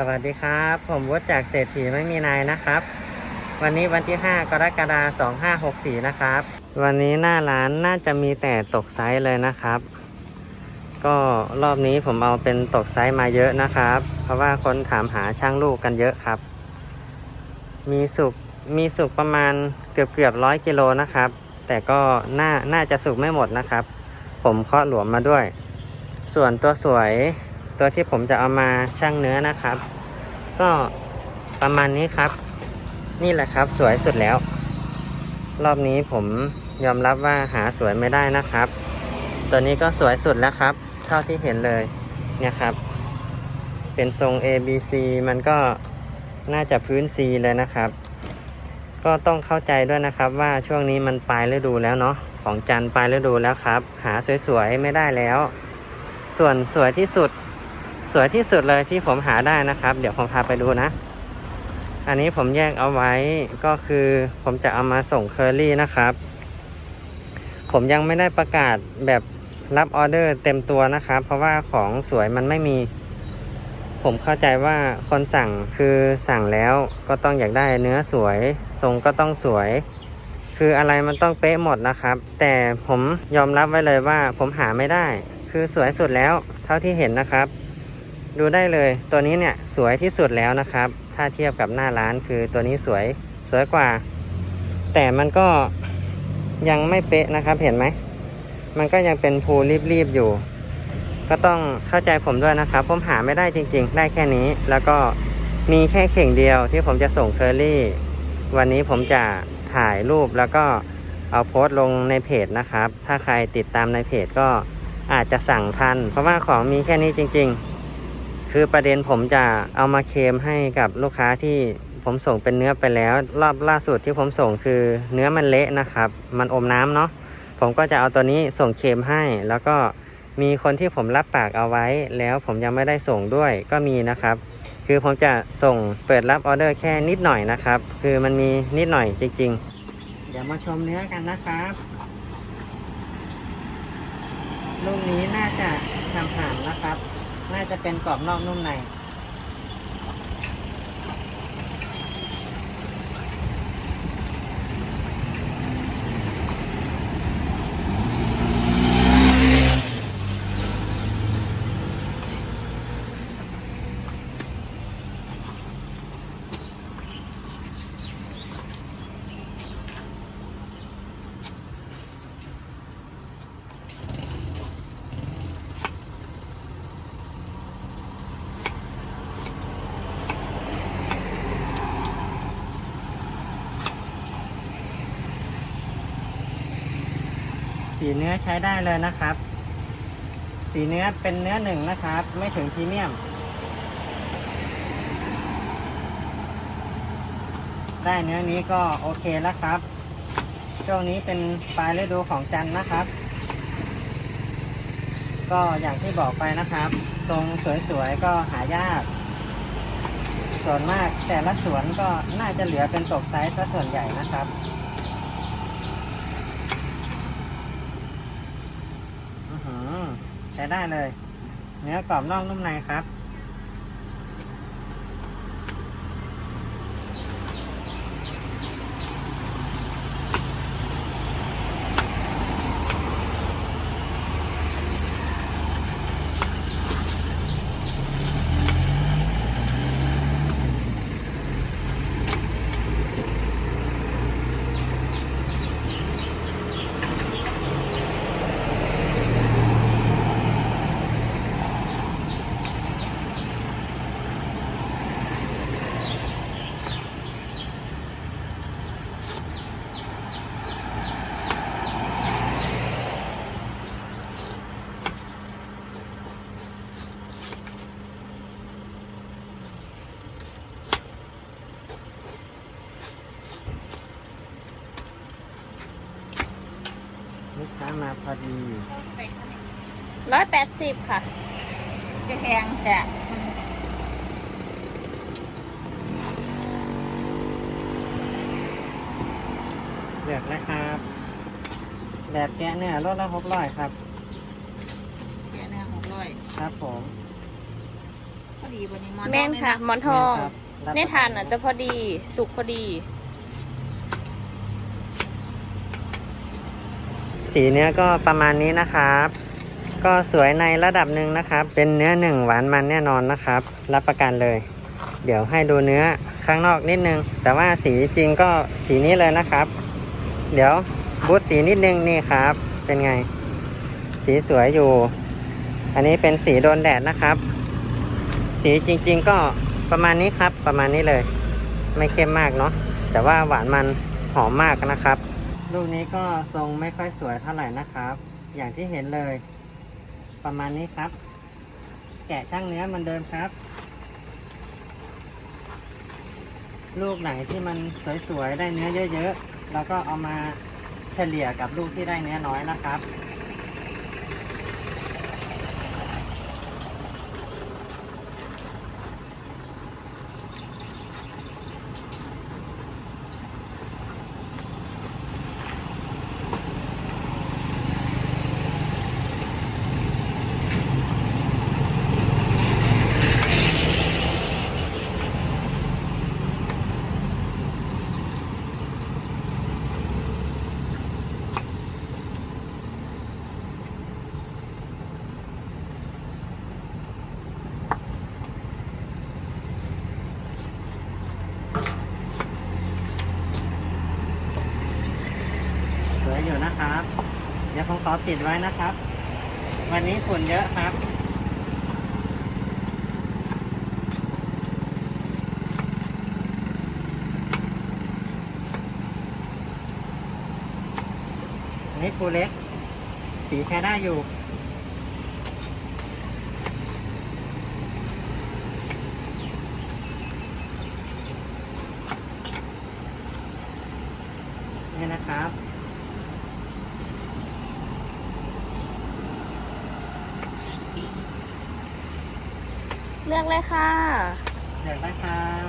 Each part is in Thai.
สวัสดีครับ ผมวุฒิจากเศรษฐีไม่มีนายนะครับ วันนี้วันที่ 5 กรกฎาคม2564 นะครับ วันนี้หน้าร้านน่าจะมีแต่ตกไซส์เลยนะครับ ก็รอบนี้ผมเอาเป็นตกไซส์มาเยอะนะครับ เพราะว่าคนถามหาช่างลูกกันเยอะครับ มีสุกมีสุกประมาณเกือบเกือบร้อยกิโลนะครับ แต่ก็น่าน่าจะสุกไม่หมดนะครับ ผมเคาะหลวมมาด้วย ส่วนตัวสวย ตัวที่ผมจะเอามาชั่งเนื้อนะครับ ก็ประมาณนี้ครับ นี่แหละครับสวยสุดแล้ว รอบนี้ผมยอมรับว่าหาสวยไม่ได้นะครับ ตัวนี้ก็สวยสุดแล้วครับ เท่าที่เห็นเลยเนี่ยครับ เป็นทรง A B C มันก็น่าจะพื้น C เลยนะครับ ก็ต้องเข้าใจด้วยนะครับว่าช่วงนี้มันปลายฤดูแล้วเนาะของจันทร์ปลายฤดูแล้วครับ หาสวยๆไม่ได้แล้ว ส่วนสวยที่สุด วยที่สุดเลยที่ผมหาได้นะครับ เดี๋ยวผมพาไปดูนะ อันนี้ผมแยกเอาไว้ก็คือผมจะเอามาส่งเคอรี่นะครับ ผมยังไม่ได้ประกาศแบบรับออเดอร์เต็มตัวนะครับ เพราะว่าของสวยมันไม่มี ผมเข้าใจว่าคนสั่งคือสั่งแล้วก็ต้องอยากได้เนื้อสวยทรงก็ต้องสวย คืออะไรมันต้องเป๊ะหมดนะครับ แต่ผมยอมรับไว้เลยว่าผมหาไม่ได้ คือสวยสุดแล้วเท่าที่เห็นนะครับ ดูได้เลยตัวนี้เนี่ยสวยที่สุดแล้วนะครับ ถ้าเทียบกับหน้าร้านคือตัวนี้สวยสวยกว่า แต่มันก็ยังไม่เป๊ะนะครับเห็นไหม มันก็ยังเป็นภูรีบๆอยู่ ก็ต้องเข้าใจผมด้วยนะครับ ผมหาไม่ได้จริง ๆ ได้แค่นี้ แล้วก็มีแค่เข่งเดียวที่ผมจะส่งเคอรี่ วันนี้ผมจะถ่ายรูปแล้วก็เอาโพสต์ลงในเพจนะครับ ถ้าใครติดตามในเพจก็อาจจะสั่งทัน เพราะว่าของมีแค่นี้จริง ๆ คือประเด็นผมจะเอามาเคลมให้กับลูกค้าที่ผมส่งเป็นเนื้อไปแล้ว รอบล่าสุดที่ผมส่งคือเนื้อมันเละนะครับ มันอมน้ำเนาะผมก็จะเอาตัวนี้ส่งเคลมให้ แล้วก็มีคนที่ผมรับปากเอาไว้ แล้วผมยังไม่ได้ส่งด้วยก็มีนะครับ คือผมจะส่งเปิดรับออเดอร์แค่นิดหน่อยนะครับ คือมันมีนิดหน่อยจริง ๆ เดี๋ยวมาชมเนื้อกันนะครับลูกนี้น่าจะทำผ่านนะครับ น่าจะเป็นกรอบนอกนุ่มใน สีเนื้อใช้ได้เลยนะครับ สีเนื้อเป็นเนื้อหนึ่งนะครับ ไม่ถึงพรีเมียม ได้เนื้อนี้ก็โอเคแล้วครับ ช่วงนี้เป็นปลายฤดูของจันนะครับ ก็อย่างที่บอกไปนะครับ ตรงสวยๆก็หายาก ส่วนมากแต่ละสวนก็น่าจะเหลือเป็นตกไซส์ซะส่วนใหญ่นะครับ ใช้ได้เลย เนื้อกรอบนอกนุ่มในครับ ลูกค้ามาพอดีร้อยแปดสิบค่ะ จะแพงแต่เลือกแล้วครับ แบบแกะเนี่ยรถละหกร้อยครับเสียเนื้อหกร้อยครับผมผอดีวันนี้หมอนแม่นค่ะหมอนทอง รับในทานอะจะพอดี สุกพอดี สีเนื้อก็ประมาณนี้นะครับ ก็สวยในระดับหนึ่งนะครับ เป็นเนื้อหนึ่งหวานมันแน่นอนนะครับ รับประกันเลย เดี๋ยวให้ดูเนื้อข้างนอกนิดนึง แต่ว่าสีจริงก็สีนี้เลยนะครับ เดี๋ยวบูทสีนิดนึงนี่ครับ เป็นไง สีสวยอยู่ อันนี้เป็นสีโดนแดดนะครับ สีจริง ๆ ก็ประมาณนี้ครับ ประมาณนี้เลย ไม่เข้มมากเนาะแต่ว่าหวานมันหอมมากนะครับ ลูกนี้ก็ทรงไม่ค่อยสวยเท่าไหร่นะครับ อย่างที่เห็นเลย ประมาณนี้ครับ แกะช่างเนื้อมันเดิมครับ ลูกไหนที่มันสวยๆได้เนื้อเยอะๆ แล้วก็เอามาเฉลี่ยกับลูกที่ได้เนื้อน้อยนะครับ สวยอยู่นะครับ เดี๋ยวผมข อติดไว้นะครับ วันนี้ฝุ่นเยอะครับ นี่ปูเล็ก สีแค่ได้อยู่ นี่นะครับ เลือกเลยค่ะ อยากได้ครับ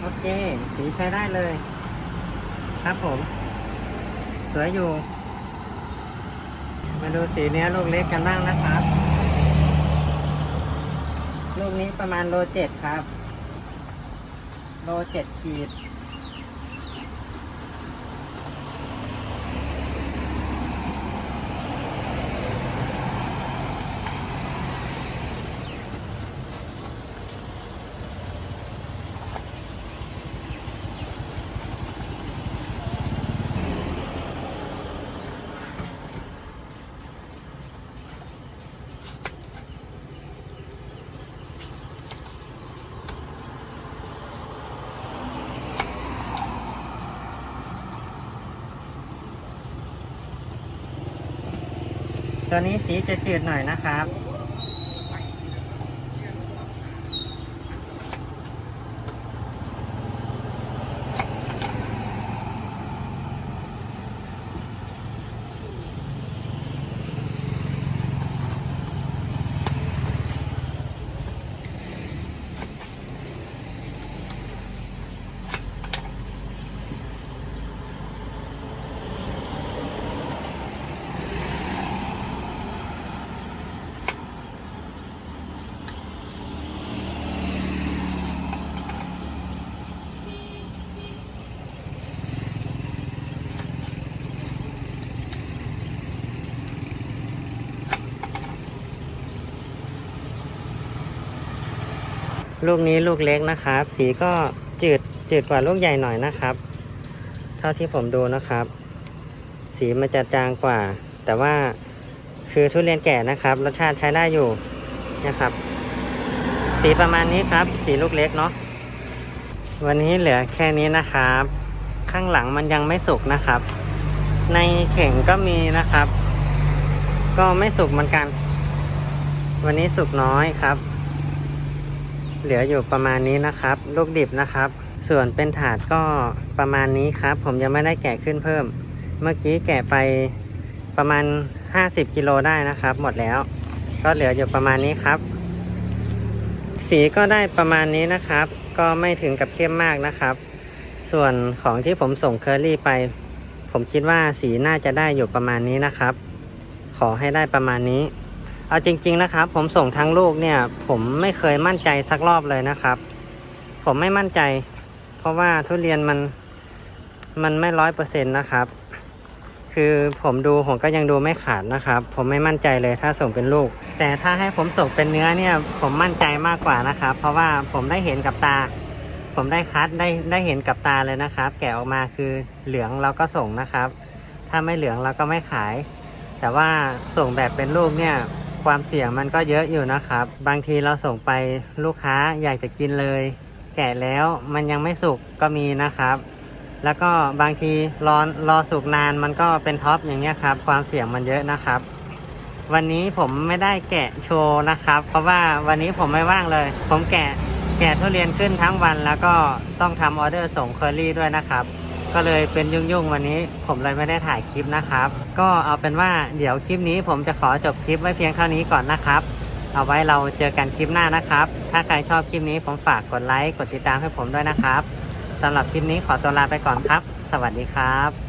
โอเค สีใช้ได้เลย ครับผม สวยอยู่ มาดูสีเนี้ยลูกเล็กกันบ้างนะครับ ลูกนี้ประมาณโลเจ็ดครับ โลเจ็ดขีด ตัวนี้สีจะจืดหน่อยนะครับ ลูกนี้ลูกเล็กนะครับ สีก็จืดจืดกว่าลูกใหญ่หน่อยนะครับ เท่าที่ผมดูนะครับ สีมันจะจางกว่า แต่ว่าคือทุเรียนแก่นะครับ รสชาติใช้ได้อยู่นะครับ สีประมาณนี้ครับ สีลูกเล็กเนาะวันนี้เหลือแค่นี้นะครับ ข้างหลังมันยังไม่สุกนะครับ ในเข่งก็มีนะครับ ก็ไม่สุกเหมือนกัน วันนี้สุกน้อยครับ เหลืออยู่ประมาณนี้นะครับ ลูกดิบนะครับ ส่วนเป็นถาดก็ประมาณนี้ครับ ผมยังไม่ได้แกะขึ้นเพิ่ม เมื่อกี้แกะไปประมาณ 50กิโลได้นะครับ หมดแล้ว ก็เหลืออยู่ประมาณนี้ครับ สีก็ได้ประมาณนี้นะครับ ก็ไม่ถึงกับเข้มมากนะครับ ส่วนของที่ผมส่งเคอรี่ไป ผมคิดว่าสีน่าจะได้อยู่ประมาณนี้นะครับ ขอให้ได้ประมาณนี้ เอาจริง ๆ นะครับ ผมส่งทั้งลูกเนี่ย ผมไม่เคยมั่นใจสักรอบเลยนะครับ ผมไม่มั่นใจ เพราะว่าทุเรียนมันมันไม่ร้อยเปอร์เซ็นต์นะครับ คือผมดูผมก็ยังดูไม่ขาดนะครับ ผมไม่มั่นใจเลยถ้าส่งเป็นลูก แต่ถ้าให้ผมส่งเป็นเนื้อเนี่ย ผมมั่นใจมากกว่านะครับ เพราะว่าผมได้เห็นกับตา ผมได้คัดได้ได้เห็นกับตาเลยนะครับ แกะออกมาคือเหลืองเราก็ส่งนะครับ ถ้าไม่เหลืองเราก็ไม่ขาย แต่ว่าส่งแบบเป็นลูกเนี่ย ความเสี่ยงมันก็เยอะอยู่นะครับ บางทีเราส่งไปลูกค้าอยากจะกินเลย แกะแล้วมันยังไม่สุกก็มีนะครับ แล้วก็บางทีรอรอสุกนานมันก็เป็นท็อปอย่างเงี้ยครับ ความเสี่ยงมันเยอะนะครับ วันนี้ผมไม่ได้แกะโชว์นะครับ เพราะว่าวันนี้ผมไม่ว่างเลย ผมแกะแกะทุเรียนขึ้นทั้งวันแล้วก็ต้องทำออเดอร์ส่งเคอรี่ด้วยนะครับ ก็เลยเป็นยุ่งๆวันนี้ ผมเลยไม่ได้ถ่ายคลิปนะครับ ก็เอาเป็นว่าเดี๋ยวคลิปนี้ผมจะขอจบคลิปไว้เพียงเท่านี้ก่อนนะครับ เอาไว้เราเจอกันคลิปหน้านะครับ ถ้าใครชอบคลิปนี้ผมฝากกดไลค์กดติดตามให้ผมด้วยนะครับสำหรับคลิปนี้ขอตัวลาไปก่อนครับ สวัสดีครับ